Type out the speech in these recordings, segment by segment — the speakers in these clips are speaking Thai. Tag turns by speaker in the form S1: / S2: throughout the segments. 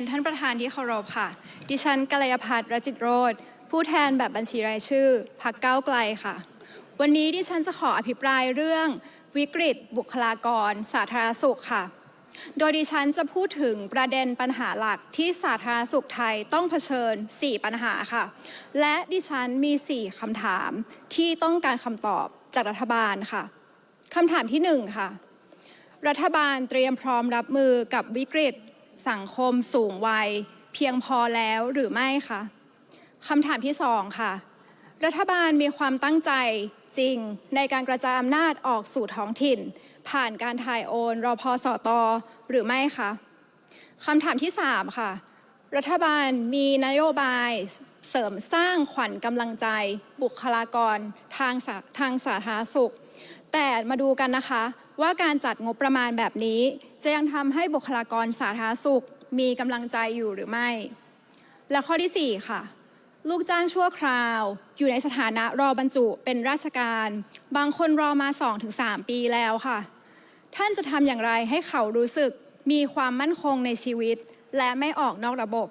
S1: นท่านประธานที่เคารพค่ะ ดิฉันกัลยพัฒน์รจิตโรธผู้แทนแบบบัญชีรายชื่อพักเก้าวไกลค่ะ วันนี้ดิฉันจะขออภิปรายเรื่องวิกฤต บุคลากร สาธารณสุขค่ะ โดยดิฉันจะพูดถึงประเด็นปัญหาหลักที่สาธารณสุขไทยต้องเผชิญ 4 ปัญหาค่ะ และดิฉันมี 4คำถามที่ต้องการคำตอบจากรัฐบาลค่ะคำถามที่ 1 ค่ะ รัฐบาลเตรียมพร้อมรับมือกับวิกฤต สังคมสูงวัย เพียงพอแล้วหรือไม่คะคำถามที่สองค่ะ รัฐบาลมีความตั้งใจจริงในการกระจายอำนาจออกสู่ท้องถิ่น ผ่านการถ่ายโอนรอพอสอตอหรือไม่คะคำถามที่สามค่ะ รัฐบาลมีนโยบายเสริมสร้างขวัญกำลังใจ บุคลากรทางทางสาธารณสุข แต่มาดูกันนะคะ ว่าการจัดงบประมาณแบบนี้จะยังทำให้บุคลากรสาธารณสุขมีกำลังใจอยู่หรือไม่ และข้อที่ 4 ค่ะ ลูกจ้างชั่วคราว อยู่ในสถานะรอบรรจุเป็นราชการ บางคนรอมา 2-3 ปีแล้วค่ะ ท่านจะทำอย่างไรให้เขารู้สึกมีความมั่นคงในชีวิต และไม่ออกนอกระบบ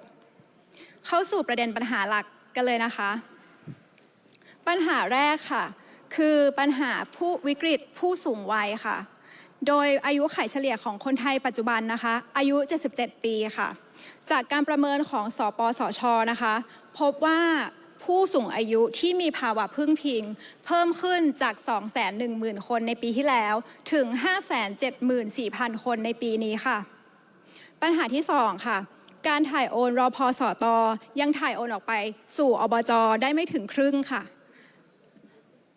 S1: เข้าสู่ประเด็นปัญหาหลักกันเลยนะคะ ปัญหาแรกค่ะ คือปัญหาผู้วิกฤตผู้สูงวัยค่ะ โดยอายุไขเฉลี่ยของคนไทยปัจจุบันนะคะ อายุ 77 ปีค่ะ จากการประเมินของสปสชนะคะ พบว่าผู้สูงอายุที่มีภาวะพึ่งพิง เพิ่มขึ้นจาก 210,000 คนในปีที่แล้ว ถึง 574,000 คนในปีนี้ค่ะ ปัญหาที่ 2 ค่ะ การถ่ายโอนรอพอสอตอยังถ่ายโอนออกไปสู่อบจได้ไม่ถึงครึ่งค่ะ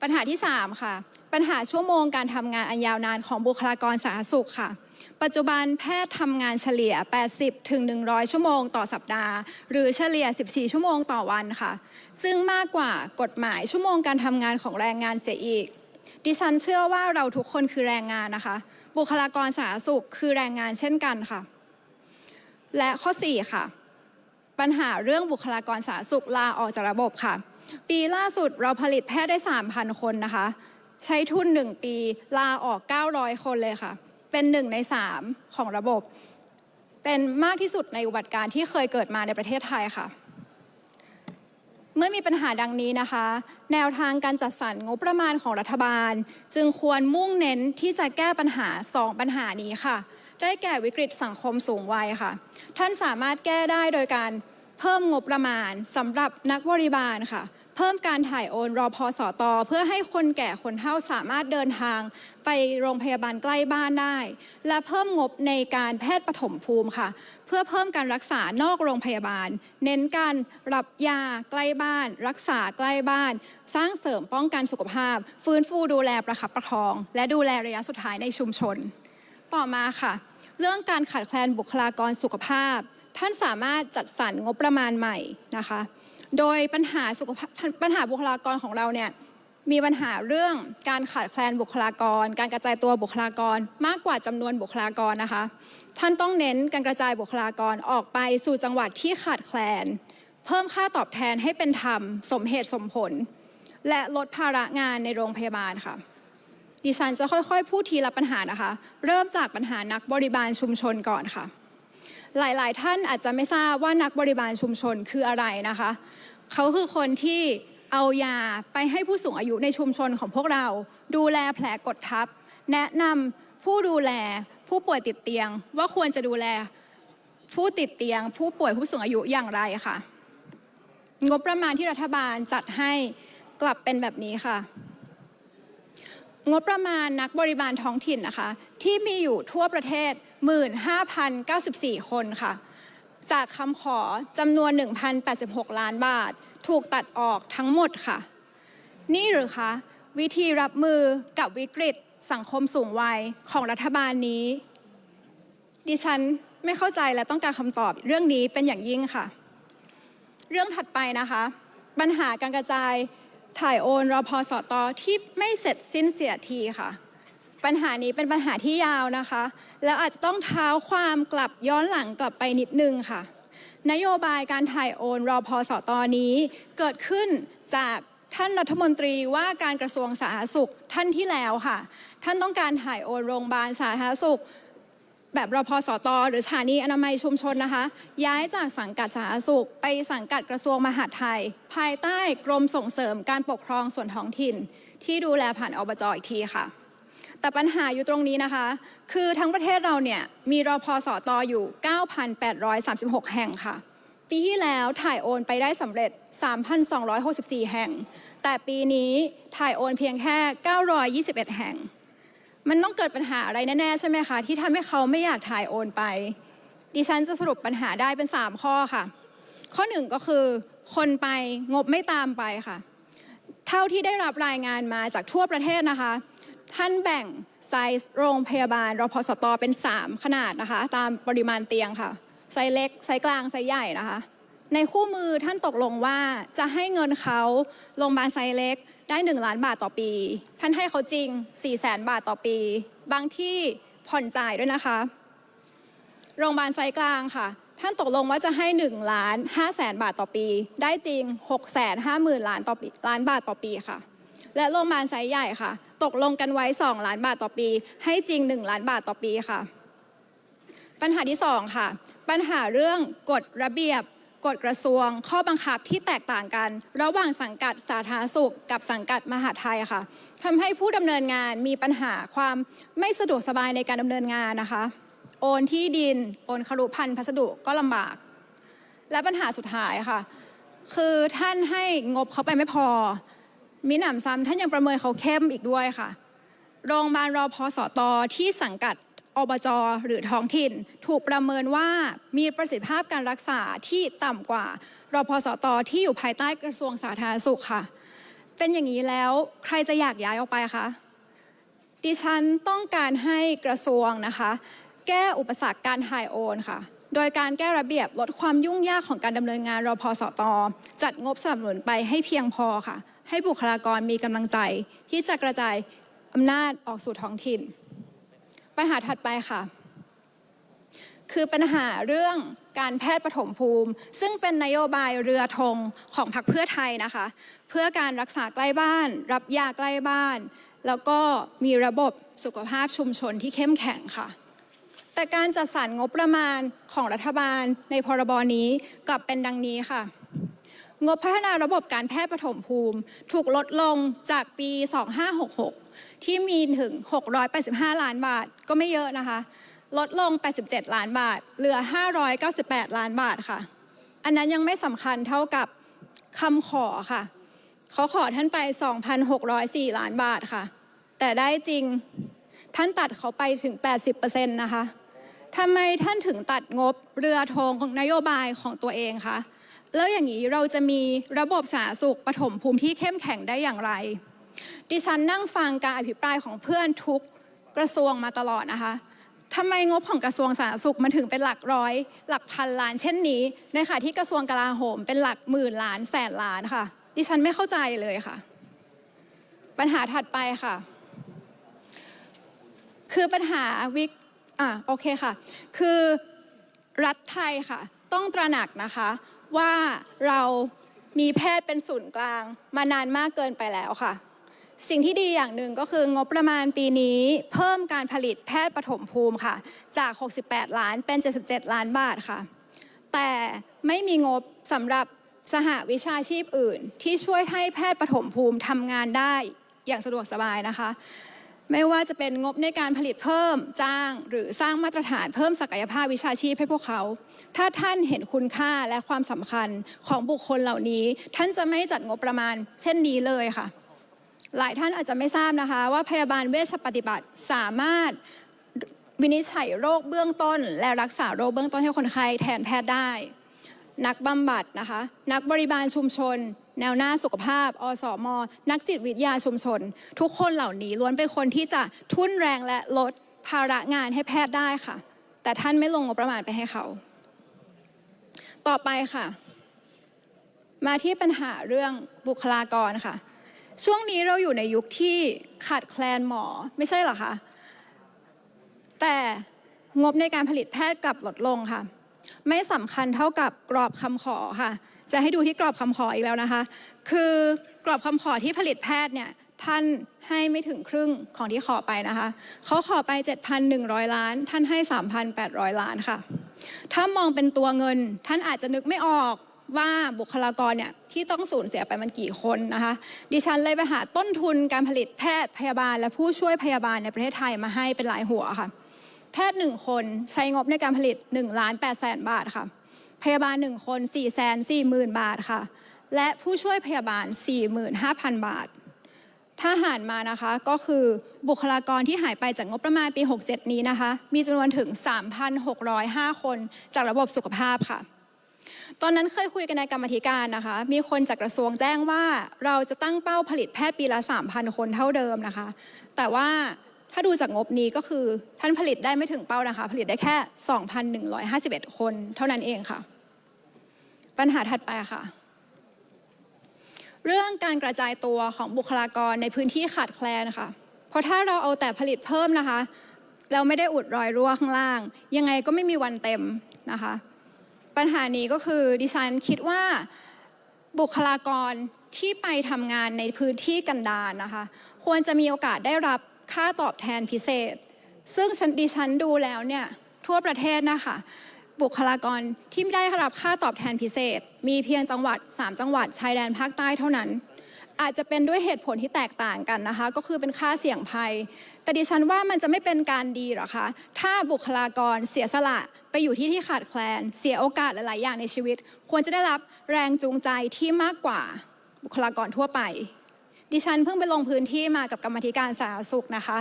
S1: ปัญหาที่ 3 ค่ะ ปัญหาชั่วโมงการทำงานอันยาวนานของบุคลากรสาธารณสุขค่ะ ปัจจุบันแพทย์ทำงานเฉลี่ย 80 ถึง 100 ชั่วโมงต่อสัปดาห์ หรือเฉลี่ย 14 ชั่วโมงต่อวันค่ะ ซึ่งมากกว่ากฎหมายชั่วโมงการทำงานของแรงงานเสียอีก ดิฉันเชื่อว่าเราทุกคนคือแรงงานนะคะ บุคลากรสาธารณสุขคือแรงงานเช่นกันค่ะ และข้อ 4 ค่ะ ปัญหาเรื่องบุคลากรสาธารณสุขลาออกจากระบบค่ะ ปีล่าสุดเราผลิตแพทย์ได้ 3,000 คนนะคะ ใช้ทุน 1 ปีลาออก 900 คนเลยค่ะ เป็นหนึ่งใน 3 ของระบบ เป็นมากที่สุดในอุบัติการ์ที่เคยเกิดมาในประเทศไทยค่ะ เมื่อมีปัญหาดังนี้นะคะ แนวทางการจัดสรรงบประมาณของรัฐบาล จึงควรมุ่งเน้นที่จะแก้ปัญหา 2 ปัญหานี้ค่ะ ได้แก่วิกฤตสังคมสูงวัยค่ะ ท่านสามารถแก้ได้โดยการเพิ่มงบประมาณสำหรับนักบริบาลค่ะ เพิ่มการถ่ายโอนรอพอสอตอเพื่อให้คนแก่คนเฒ่าสามารถเดินทางไปโรงพยาบาลใกล้บ้านได้ และเพิ่มงบในการแพทย์ปฐมภูมิค่ะ เพื่อเพิ่มการรักษานอกโรงพยาบาล เน้นการรับยาใกล้บ้าน รักษาใกล้บ้าน สร้างเสริมป้องกันสุขภาพ ฟื้นฟูดูแลประคับประคอง และดูแลระยะสุดท้ายในชุมชน ต่อมาค่ะ เรื่องการขาดแคลนบุคลากรสุขภาพ ท่านสามารถจัดสรรงบประมาณใหม่นะคะ โดยปัญหาสุขภาพปัญหาบุคลากรของเราเนี่ยมีปัญหาเรื่องการขาดแคลนบุคลากร การกระจายตัวบุคลากรมากกว่าจำนวนบุคลากรนะคะ ท่านต้องเน้นการกระจายบุคลากรออกไปสู่จังหวัดที่ขาดแคลน เพิ่มค่าตอบแทนให้เป็นธรรม สมเหตุสมผล และลดภาระงานในโรงพยาบาลค่ะ ดิฉันจะค่อยๆ พูดทีละปัญหานะคะ เริ่มจากปัญหานักบริบาลชุมชนก่อนค่ะ หลาย ๆ ท่านอาจจะไม่ทราบว่านักบริบาลชุมชนคืออะไรนะคะ เขาคือคนที่เอายาไปให้ผู้สูงอายุในชุมชนของพวกเรา ดูแลแผลกดทับ แนะนำผู้ดูแลผู้ป่วยติดเตียง ว่าควรจะดูแลผู้ติดเตียง ผู้ป่วยผู้สูงอายุอย่างไรค่ะ งบประมาณที่รัฐบาลจัดให้กลับเป็นแบบนี้ค่ะ งบประมาณนักบริบาลท้องถิ่นนะคะ ที่มีอยู่ทั่วประเทศ 15,094 คนค่ะ จากคำขอจำนวน 1,086 ล้านบาท ถูกตัดออกทั้งหมดค่ะ นี่หรือคะ วิธีรับมือกับวิกฤตสังคมสูงวัยของรัฐบาลนี้ ดิฉันไม่เข้าใจและต้องการคำตอบเรื่องนี้เป็นอย่างยิ่งค่ะ เรื่องถัดไปนะคะ ปัญหาการกระจายถ่ายโอนรอพอสอตอที่ไม่เสร็จสิ้นเสียทีค่ะ ปัญหานี้เป็นปัญหาที่ยาวนะคะ แล้วอาจจะต้องเท้าความกลับย้อนหลังกลับไปนิดนึงค่ะ นโยบายการถ่ายโอนรอพอสอตอนี้ เกิดขึ้นจากท่านรัฐมนตรีว่าการกระทรวงสาธารณสุขท่านที่แล้วค่ะ ท่านต้องการถ่ายโอนโรงพยาบาลสาธารณสุข แบบรพสต หรือสถานีอนามัยชุมชนนะคะ ย้ายจากสังกัดสาธารณสุข ไปสังกัดกระทรวงมหาดไทย ภายใต้กรมส่งเสริมการปกครองส่วนท้องถิ่น ที่ดูแลผ่านอบจอีกทีค่ะ แต่ปัญหาอยู่ตรงนี้นะคะ คือทั้งประเทศเราเนี่ยมีรอพสตอยู่ 9,836 แห่งค่ะ ปีที่แล้วถ่ายโอนไปได้สำเร็จ 3,264 แห่ง แต่ปีนี้ถ่ายโอนเพียงแค่ 921 แห่ง มันต้องเกิดปัญหาอะไรแน่ๆใช่ไหมคะที่ทำให้เขาไม่อยากถ่ายโอนไป ดิฉันจะสรุปปัญหาได้เป็น 3 ข้อค่ะ ข้อหนึ่งก็คือคนไปงบไม่ตามไปค่ะ เท่าที่ได้รับรายงานมาจากทั่วประเทศนะคะ ท่านแบ่งไซส์โรงพยาบาลรพสตเป็น 3 ขนาดนะคะ ตามปริมาณเตียงค่ะ ไซส์เล็ก ไซส์กลาง ไซส์ใหญ่นะคะ ในคู่มือท่านตกลงว่าจะให้เงินเขาโรงพยาบาลไซส์เล็กได้ 1 ล้านบาทต่อปี ท่านให้เขาจริง 4 0 0แสนบาทต่อปี บางที่ผ่อนจ่ายด้วยนะคะ โรงพยาบาลไซส์กลางค่ะ ท่านตกลงว่าจะให้1ล้าน5แสนบาทต่อปี ได้จริง6แสน5หมื่นล้านต่อปีล้านบาทต่อปีค่ะ และโรงพยาบาลไซส์ใหญ่ค่ะ ตกลงกันไว้ 2 ล้านบาทต่อปี ให้จริง 1 ล้านบาทต่อปีค่ะ ปัญหาที่ 2 ค่ะ ปัญหาเรื่องกฎระเบียบกฎกระทรวง ข้อบังคับที่แตกต่างกัน ระหว่างสังกัดสาธารณสุข กับสังกัดมหาดไทยค่ะทำให้ผู้ดำเนินงานมีปัญหาความไม่สะดวกสบายในการดำเนินงานนะคะ โอนที่ดิน โอนครุพันธ์พัสดุก็ลำบาก และปัญหาสุดท้ายค่ะ คือท่านให้งบเขาไปไม่พอ มีหนำซ้ำท่านยังประเมินเขาเข้มอีกด้วยค่ะ โรงพยาบาลรอพสตที่สังกัดอบจหรือท้องถิ่น ถูกประเมินว่ามีประสิทธิภาพการรักษาที่ต่ำกว่ารอพสตที่อยู่ภายใต้กระทรวงสาธารณสุขค่ะ เป็นอย่างนี้แล้วใครจะอยากย้ายออกไปคะดิฉันต้องการให้กระทรวงนะคะ แก้อุปสรรคการถ่ายโอนค่ะ โดยการแก้ระเบียบลดความยุ่งยากของการดำเนินงานรอพสตจัดงบสนับสนุนไปให้เพียงพอค่ะ ให้บุคลากรมีกำลังใจ ที่จะกระจายอำนาจออกสู่ท้องถิ่น ปัญหาถัดไปค่ะ คือปัญหาเรื่องการแพทย์ปฐมภูมิ ซึ่งเป็นนโยบายเรือธงของพรรคเพื่อไทยนะคะ เพื่อการรักษาใกล้บ้าน รับยาใกล้บ้าน แล้วก็มีระบบสุขภาพชุมชนที่เข้มแข็งค่ะแต่การจัดสรรงบประมาณของรัฐบาลในพรบนี้กลับเป็นดังนี้ค่ะ งบพัฒนาระบบการแพทย์ปฐมภูมิ ถูกลดลงจากปี 2566 ที่มีถึง 685 ล้านบาทก็ไม่เยอะนะคะ ลดลง 87 ล้านบาท เหลือ 598 ล้านบาทค่ะ อันนั้นยังไม่สำคัญเท่ากับคำขอค่ะ เขาขอท่านไป 2,604 ล้านบาทค่ะ แต่ได้จริงท่านตัดเขาไปถึง 80%นะคะทำไมท่านถึงตัดงบเรือธงของนโยบายของตัวเองคะ แล้วอย่างนี้เราจะมีระบบสาธารณสุขปฐมภูมิที่เข้มแข็งได้อย่างไร ดิฉันนั่งฟังการอภิปรายของเพื่อนทุกกระทรวงมาตลอดนะคะทำไมงบของกระทรวงสาธารณสุขมันถึงเป็นหลักร้อย หลักพันล้านเช่นนี้ในขณะที่กระทรวงกลาโหมเป็นหลักหมื่นล้านแสนล้านค่ะ ดิฉันไม่เข้าใจเลยค่ะ ปัญหาถัดไปค่ะ คือปัญหาวิกอะโอเคค่ะ คือรัฐไทยค่ะ ต้องตระหนักนะคะ ว่าเรามีแพทย์เป็นศูนย์กลางมานานมากเกินไปแล้วค่ะ สิ่งที่ดีอย่างหนึ่งก็คืองบประมาณปีนี้เพิ่มการผลิตแพทย์ปฐมภูมิค่ะ จาก 68 ล้านเป็น 77 ล้านบาทค่ะ แต่ไม่มีงบสำหรับสหวิชาชีพอื่น ที่ช่วยให้แพทย์ปฐมภูมิทำงานได้อย่างสะดวกสบายนะคะ ไม่ว่าจะเป็นงบในการผลิตเพิ่มจ้าง หรือสร้างมาตรฐานเพิ่มศักยภาพวิชาชีพให้พวกเขา ถ้าท่านเห็นคุณค่าและความสำคัญของบุคคลเหล่านี้ ท่านจะไม่จัดงบประมาณ เช่นนี้เลยค่ะ หลายท่านอาจจะไม่ทราบนะคะ ว่าพยาบาลเวชปฏิบัติสามารถวินิจฉัยโรคเบื้องต้น และรักษาโรคเบื้องต้นให้คนไข้แทนแพทย์ได้ นักบำบัดนะคะ นักบริบาลชุมชน แนวหน้าสุขภาพ อสมนักจิตวิทยาชุมชน ทุกคนเหล่านี้ล้วนเป็นคนที่จะทุ่นแรงและลดภาระงานให้แพทย์ได้ค่ะ แต่ท่านไม่ลงงบประมาณไปให้เขา ต่อไปค่ะ มาที่ปัญหาเรื่องบุคลากรค่ะ ช่วงนี้เราอยู่ในยุคที่ขาดแคลนหมอไม่ใช่หรอคะแต่งบในการผลิตแพทย์กลับลดลงค่ะ ไม่สำคัญเท่ากับกรอบคำขอค่ะ จะให้ดูที่กรอบคำขออีกแล้วนะคะ คือกรอบคำขอที่ผลิตแพทย์เนี่ยท่านให้ไม่ถึงครึ่งของที่ขอไปนะคะเขาขอไป 7,100 ล้าน ท่านให้ 3,800 ล้านค่ะ ถ้ามองเป็นตัวเงิน ท่านอาจจะนึกไม่ออกว่าบุคลากรเนี่ยที่ต้องสูญเสียไปมันกี่คนนะคะ ดิฉันเลยไปหาต้นทุนการผลิตแพทย์พยาบาล และผู้ช่วยพยาบาลในประเทศไทยมาให้เป็นหลายหัวค่ะ แพทย์หนึ่งคนใช้งบในการผลิต1ล้าน8แสนบาทค่ะ พยาบาลหนึ่งคน4แสน4หมื่นบาทค่ะ และผู้ช่วยพยาบาล 45,000 บาท ถ้าหารมานะคะก็คือบุคลากรที่หายไปจากงบประมาณปี 67 นี้นะคะ มีจำนวนถึง 3,605 คนจากระบบสุขภาพค่ะ ตอนนั้นเคยคุยกันในกรรมธิการนะคะ มีคนจากกระทรวงแจ้งว่าเราจะตั้งเป้าผลิตแพทย์ปีละ 3,000 คนเท่าเดิมนะคะ แต่ว่าถ้าดูจากงบนี้ก็คือท่านผลิตได้ไม่ถึงเป้านะคะ ผลิตได้แค่ 2,151 คนเท่านั้นเองค่ะ ปัญหาถัดไปค่ะ เรื่องการกระจายตัวของบุคลากรในพื้นที่ขาดแคลนค่ะ เพราะถ้าเราเอาแต่ผลิตเพิ่มนะคะ เราไม่ได้อุดรอยรั่วข้างล่าง ยังไงก็ไม่มีวันเต็มนะคะ ปัญหานี้ก็คือดิฉันคิดว่าบุคลากรที่ไปทำงานในพื้นที่กันดารนะคะ ควรจะมีโอกาสได้รับค่าตอบแทนพิเศษ ซึ่งดิฉันดูแล้วเนี่ยทั่วประเทศนะคะ บุคลากรที่ไม่ได้รับค่าตอบแทนพิเศษ มีเพียงจังหวัด 3 จังหวัดชายแดนภาคใต้เท่านั้น อาจจะเป็นด้วยเหตุผลที่แตกต่างกันนะคะ ก็คือเป็นค่าเสี่ยงภัย แต่ดิฉันว่ามันจะไม่เป็นการดีหรอคะ ถ้าบุคลากรเสียสละไปอยู่ที่ที่ขาดแคลน เสียโอกาสหลาย ๆ อย่างในชีวิต ควรจะได้รับแรงจูงใจที่มากกว่าบุคลากรทั่วไป ดิฉันเพิ่งไปลงพื้นที่มากับกรรมธิการสาธารณสุขนะคะ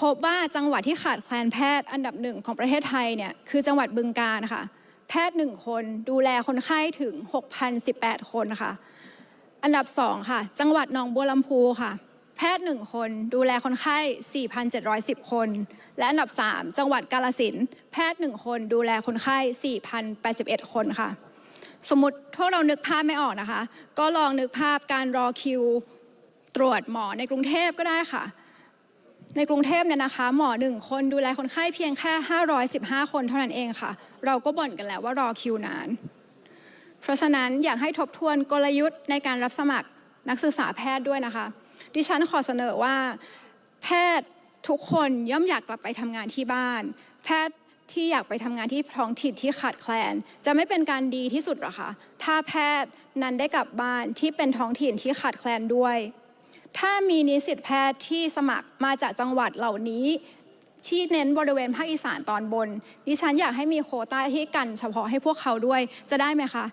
S1: พบว่าจังหวัดที่ขาดแคลนแพทย์อันดับหนึ่งของประเทศไทยเนี่ยคือจังหวัดบึงกาฬค่ะ แพทย์หนึ่งคนดูแลคนไข้ถึง 6,018 คนค่ะ อันดับสองค่ะ จังหวัดหนองบัวลำพูค่ะ แพทย์หนึ่งคนดูแลคนไข้ 4,710 คน และอันดับ3จังหวัดกาลสินธุ์แพทย์หนึ่งคนดูแลคนไข้ 4,081 คนค่ะ สมมติพวกเรานึกภาพไม่ออกนะคะ ก็ลองนึกภาพการรอคิวตรวจหมอในกรุงเทพก็ได้ค่ะ ในกรุงเทพเนี่ยนะคะ หมอหนึ่งคนดูแลคนไข้เพียงแค่ 515 คนเท่านั้นเองค่ะ เราก็บ่นกันแล้วว่ารอคิวนาน เพราะฉะนั้นอยากให้ทบทวนกลยุทธ์ในการรับสมัครนักศึกษาแพทย์ด้วยนะคะ ดิฉันขอเสนอว่า แพทย์ทุกคนย่อมอยากกลับไปทำงานที่บ้าน แพทย์ที่อยากไปทำงานที่ท้องถิ่นที่ขาดแคลน จะไม่เป็นการดีที่สุดหรอคะถ้าแพทย์นั้นได้กลับบ้านที่เป็นท้องถิ่นที่ขาดแคลนด้วย ถ้ามีนิสิตแพทย์ที่สมัครมาจากจังหวัดเหล่านี้ ที่เน้นบริเวณภาคอีสานตอนบน ดิฉันอยากให้มีโคต้าที่กันเฉพาะให้พวกเขาด้วยจะได้ไหมคะ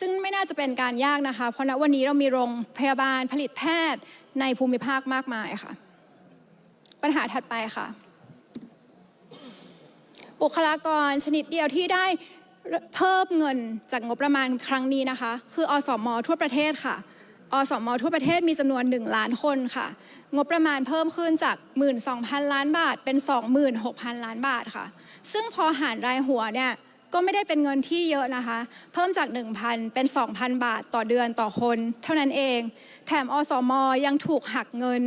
S1: ซึ่งไม่น่าจะเป็นการยากนะคะ เพราะณวันนี้เรามีโรงพยาบาลผลิตแพทย์ในภูมิภาคมากมายค่ะ ปัญหาถัดไปค่ะ บุคลากรชนิดเดียวที่ได้เพิ่มเงินจากงบประมาณครั้งนี้นะคะ คืออสมอทั่วประเทศค่ะ อสมทั่วประเทศมีจำนวน 1 ล้านคนค่ะ งบประมาณเพิ่มขึ้นจาก 12,000 ล้านบาทเป็น 26,000 ล้านบาทค่ะ ซึ่งพอหารรายหัวเนี่ยก็ไม่ได้เป็นเงินที่เยอะนะคะ เพิ่มจาก 1,000 เป็น 2,000 บาทต่อเดือนต่อคน เท่านั้นเอง แถมอสมยังถูกหักเงิน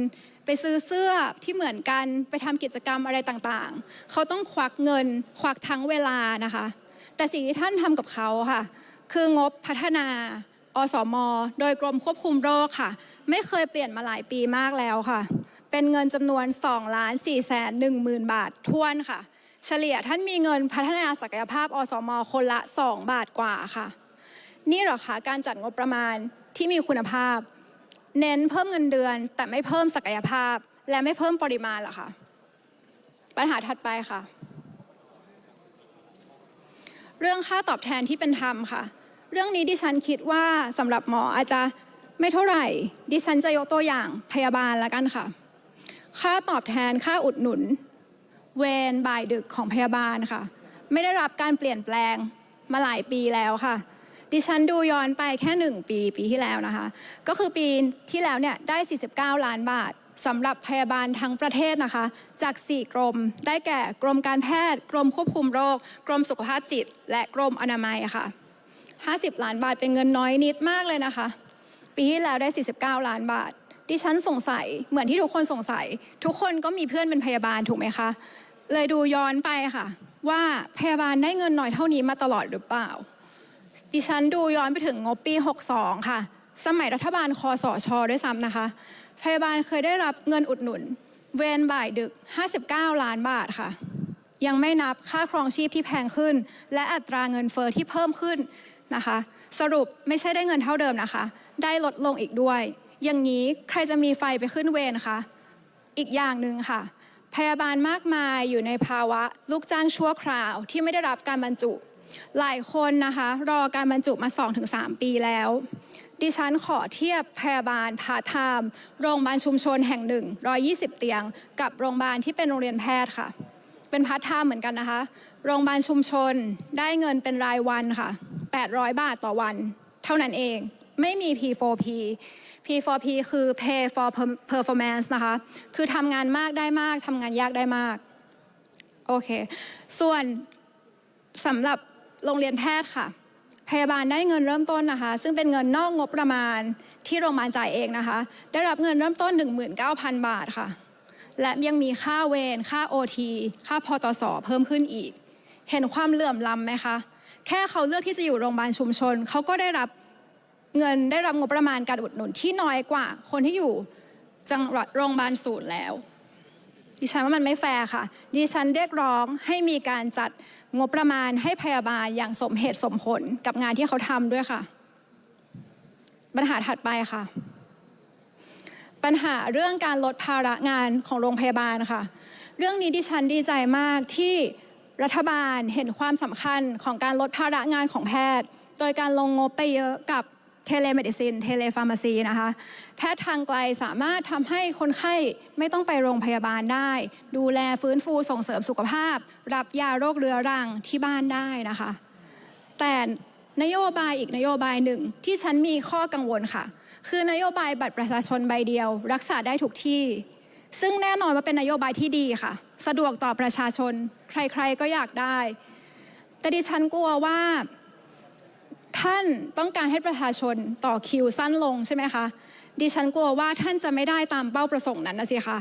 S1: ไปซื้อเสื้อที่เหมือนกันไปทำกิจกรรมอะไรต่างๆ เขาต้องควักเงิน ควักทั้งเวลานะคะ แต่สิ่งที่ท่านทำกับเขาค่ะ คืองบพัฒนา อสม โดยกรมควบคุมโรคค่ะ ไม่เคยเปลี่ยนมาหลายปีมากแล้วค่ะ เป็นเงินจำนวน2ล้าน4แสน1หมื่นบาททวนค่ะ เฉลี่ยท่านมีเงินพัฒนาศักยภาพอสม คนละ 2 บาทกว่าค่ะ นี่หรอคะการจัดงบประมาณที่มีคุณภาพ เน้นเพิ่มเงินเดือน แต่ไม่เพิ่มศักยภาพ และไม่เพิ่มปริมาณหรอคะปัญหาถัดไปค่ะ เรื่องค่าตอบแทนที่เป็นธรรมค่ะ เรื่องนี้ดิฉันคิดว่าสำหรับหมออาจจะไม่เท่าไหร่ ดิฉันจะยกตัวอย่างพยาบาลละกันค่ะ ค่าตอบแทนค่าอุดหนุน เวรบ่ายดึกของพยาบาลค่ะ ไม่ได้รับการเปลี่ยนแปลงมาหลายปีแล้วค่ะ ดิฉันดูย้อนไปแค่หนึ่งปีปีที่แล้วนะคะ ก็คือปีที่แล้วเนี่ยได้ 49 ล้านบาทสำหรับพยาบาลทั้งประเทศนะคะ จาก 4 กรม ได้แก่กรมการแพทย์ กรมควบคุมโรค กรมสุขภาพจิต และกรมอนามัยค่ะ 50 ล้านบาทเป็นเงินน้อยนิดมากเลยนะคะ ปีที่แล้วได้ 49 ล้านบาท ดิฉันสงสัยเหมือนที่ทุกคนสงสัย ทุกคนก็มีเพื่อนเป็นพยาบาลถูกไหมคะ เลยดูย้อนไปค่ะ ว่าพยาบาลได้เงินน้อยเท่านี้มาตลอดหรือเปล่า ดิฉันดูย้อนไปถึงงบปี 62 ค่ะ สมัยรัฐบาลคอสชด้วยซ้ำนะคะ พยาบาลเคยได้รับเงินอุดหนุน เวรบ่ายดึก 59 ล้านบาทค่ะยังไม่นับค่าครองชีพที่แพงขึ้น และอัตราเงินเฟอ้อที่เพิ่มขึ้น นะคะ สรุปไม่ใช่ได้เงินเท่าเดิมนะคะ ได้ลดลงอีกด้วย อย่างนี้ใครจะมีไฟไปขึ้นเวรคะ อีกอย่างหนึ่งค่ะ พยาบาลมากมายอยู่ในภาวะลูกจ้างชั่วคราวที่ไม่ได้รับการบรรจุ หลายคนนะคะ รอการบรรจุมา 2-3 ปีแล้ว ดิฉันขอเทียบพยาบาลพาทไทม์โรงพยาบาลชุมชนแห่งหนึ่ง120 เตียง กับโรงพยาบาลที่เป็นโรงเรียนแพทย์ค่ะ เป็นพาร์ทไทม์เหมือนกันนะคะ โรงพยาบาลชุมชนได้เงินเป็นรายวันค่ะ 800 บาทต่อวัน เท่านั้นเอง ไม่มี P4P P4P คือ Pay for Performance นะคะ คือทำงานมากได้มาก ทำงานยากได้มาก โอเค ส่วนสำหรับโรงเรียนแพทย์ค่ะ พยาบาลได้เงินเริ่มต้นนะคะ ซึ่งเป็นเงินนอกงบประมาณที่โรงพยาบาลจ่ายเองนะคะ ได้รับเงินเริ่มต้น 19,000 บาทค่ะ และยังมีค่าเวรค่า OT ค่าพอตสเพิ่มขึ้นอีก เห็นความเหลื่อมล้ำไหมคะ แค่เขาเลือกที่จะอยู่โรงพยาบาลชุมชน เขาก็ได้รับเงินได้รับงบประมาณการอุดหนุนที่น้อยกว่า คนที่อยู่จังหวัดโรงพยาบาลศูนย์แล้ว ดิฉันว่ามันไม่แฟร์ค่ะ ดิฉันเรียกร้องให้มีการจัดงบประมาณให้พยาบาลอย่างสมเหตุสมผลกับงานที่เขาทำด้วยค่ะ ปัญหาถัดไปค่ะ ปัญหาเรื่องการลดภาระงานของโรงพยาบาลค่ะ เรื่องนี้ดิฉันดีใจมากที่รัฐบาลเห็นความสำคัญของการลดภาระงานของแพทย์ โดยการลงงบไปเยอะกับเทเลเมดิซิน เทเลฟาร์มาซีนะคะ แพทย์ทางไกลสามารถทำให้คนไข้ไม่ต้องไปโรงพยาบาลได้ ดูแลฟื้นฟูส่งเสริมสุขภาพ รับยาโรคเรื้อรังที่บ้านได้นะคะ แต่นโยบายอีกนโยบายหนึ่งที่ฉันมีข้อกังวลค่ะ คือนโยบายบัตรประชาชนใบเดียว รักษาได้ทุกที่ ซึ่งแน่นอนว่าเป็นนโยบายที่ดีค่ะ สะดวกต่อประชาชน ใครๆก็อยากได้ แต่ดิฉันกลัวว่า ท่านต้องการให้ประชาชนต่อคิวสั้นลงใช่ไหมคะดิฉันกลัวว่าท่านจะไม่ได้ตามเป้าประสงค์นั้นนะสิคะ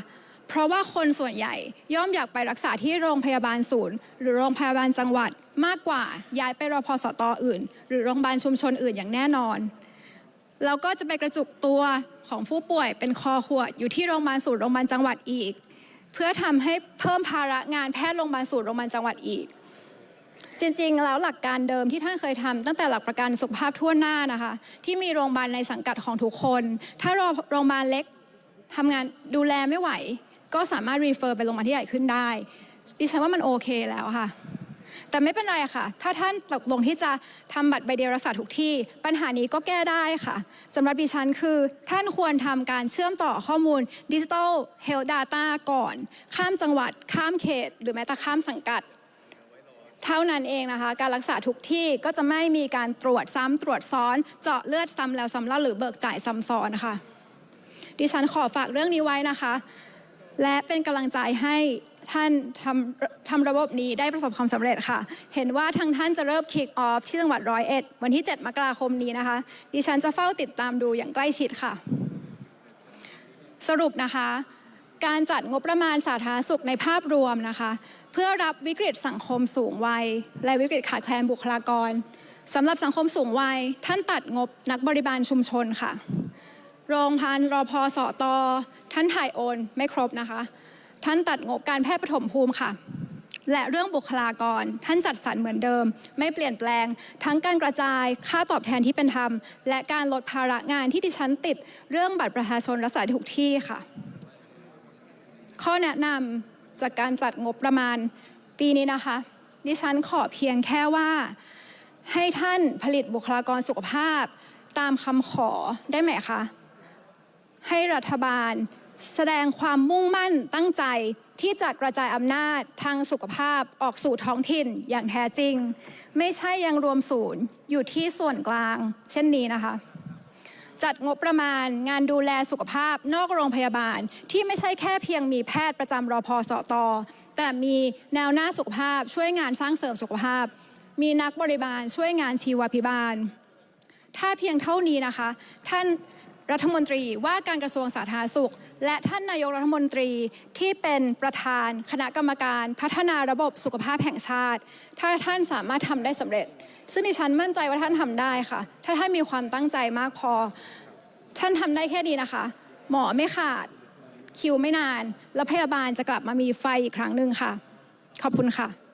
S1: เพราะว่าคนส่วนใหญ่ย่อมอยากไปรักษาที่โรงพยาบาลศูนย์ หรือโรงพยาบาลจังหวัดมากกว่าย้ายไปรอพสตอื่น หรือโรงพยาบาลชุมชนอื่นอย่างแน่นอน แล้วก็จะไปกระจุกตัวของผู้ป่วยเป็นคอขวดอยู่ที่โรงพยาบาลศูนย์โรงพยาบาลจังหวัดอีก เพื่อทำให้เพิ่มภาระงานแพทย์โรงพยาบาลศูนย์โรงพยาบาลจังหวัดอีก จริงๆ แล้วหลักการเดิมที่ท่านเคยทำตั้งแต่หลักประกันสุขภาพทั่วหน้านะคะ ที่มีโรงพยาบาลในสังกัดของทุกคน ถ้าโรงพยาบาลเล็กทำงานดูแลไม่ไหว ก็สามารถรีเฟอร์ไปโรงพยาบาลที่ใหญ่ขึ้นได้ดิฉันว่ามันโอเคแล้วค่ะ แต่ไม่เป็นไรค่ะ ถ้าท่านตกลงที่จะทำบัตรใบเดียวรักษาทุกที่ ปัญหานี้ก็แก้ได้ค่ะสำหรับดิฉันคือ ท่านควรทำการเชื่อมต่อข้อมูลดิจิทัลเฮลท์ดาต้าก่อน ข้ามจังหวัด ข้ามเขต หรือแม้แต่ข้ามสังกัด เท่านั้นเองนะคะ การรักษาทุกที่ก็จะไม่มีการตรวจซ้ำตรวจซ้อน เจาะเลือดซ้ำแล้วซ้ำเล่าหรือเบิกจ่ายซ้ำซ้อนนะคะดิฉันขอฝากเรื่องนี้ไว้นะคะ และเป็นกำลังใจให้ ท่านทำทำระบบนี้ได้ประสบความสำเร็จค่ะ เห็นว่าทางท่านจะเริ่ม kick off ที่จังหวัดร้อยเอ็ดวันที่ 7 มกราคมนี้นะคะ ดิฉันจะเฝ้าติดตามดูอย่างใกล้ชิดค่ะ สรุปนะคะ การจัดงบประมาณสาธารณสุขในภาพรวมนะคะ เพื่อรับวิกฤตสังคมสูงวัย และวิกฤตขาดแคลนบุคลากรสำหรับสังคมสูงวัย ท่านตัดงบนักบริบาลชุมชนค่ะ โรงพยาบาลรอพอสอตอท่านถ่ายโอนไม่ครบนะคะ ท่านตัดงบการแพทย์ปฐมภูมิค่ะ และเรื่องบุคลากร ท่านจัดสรรเหมือนเดิม ไม่เปลี่ยนแปลง ทั้งการกระจายค่าตอบแทนที่เป็นธรรม และการลดภาระงานที่ดิฉันติดเรื่องบัตรประชาชนรักษาทุกที่ค่ะ ข้อแนะนำจากการจัดงบประมาณปีนี้นะคะ ดิฉันขอเพียงแค่ว่าให้ท่านผลิตบุคลากรสุขภาพ ตามคำขอได้ไหมคะ ให้รัฐบาล แสดงความมุ่งมั่นตั้งใจที่จะกระจายอำนาจทางสุขภาพออกสู่ท้องถิ่นอย่างแท้จริง ไม่ใช่ยังรวมศูนย์อยู่ที่ส่วนกลาง เช่นนี้นะคะ จัดงบประมาณงานดูแลสุขภาพนอกโรงพยาบาลที่ไม่ใช่แค่เพียงมีแพทย์ประจำรอพอสอตอแต่มีแนวหน้าสุขภาพช่วยงานสร้างเสริมสุขภาพ มีนักบริบาลช่วยงานชีวพิบาล ถ้าเพียงเท่านี้นะคะ ท่าน รัฐมนตรีว่าการกระทรวงสาธารณสุข และท่านนายกรัฐมนตรีที่เป็นประธานคณะกรรมการพัฒนาระบบสุขภาพแห่งชาติ ถ้าท่านสามารถทำได้สำเร็จ ซึ่งดิฉันมั่นใจว่าท่านทำได้ค่ะ ถ้าท่านมีความตั้งใจมากพอ ท่านทำได้แค่นี้นะคะ หมอไม่ขาดคิวไม่นาน แล้วพยาบาลจะกลับมามีไฟอีกครั้งหนึ่งค่ะ ขอบคุณค่ะ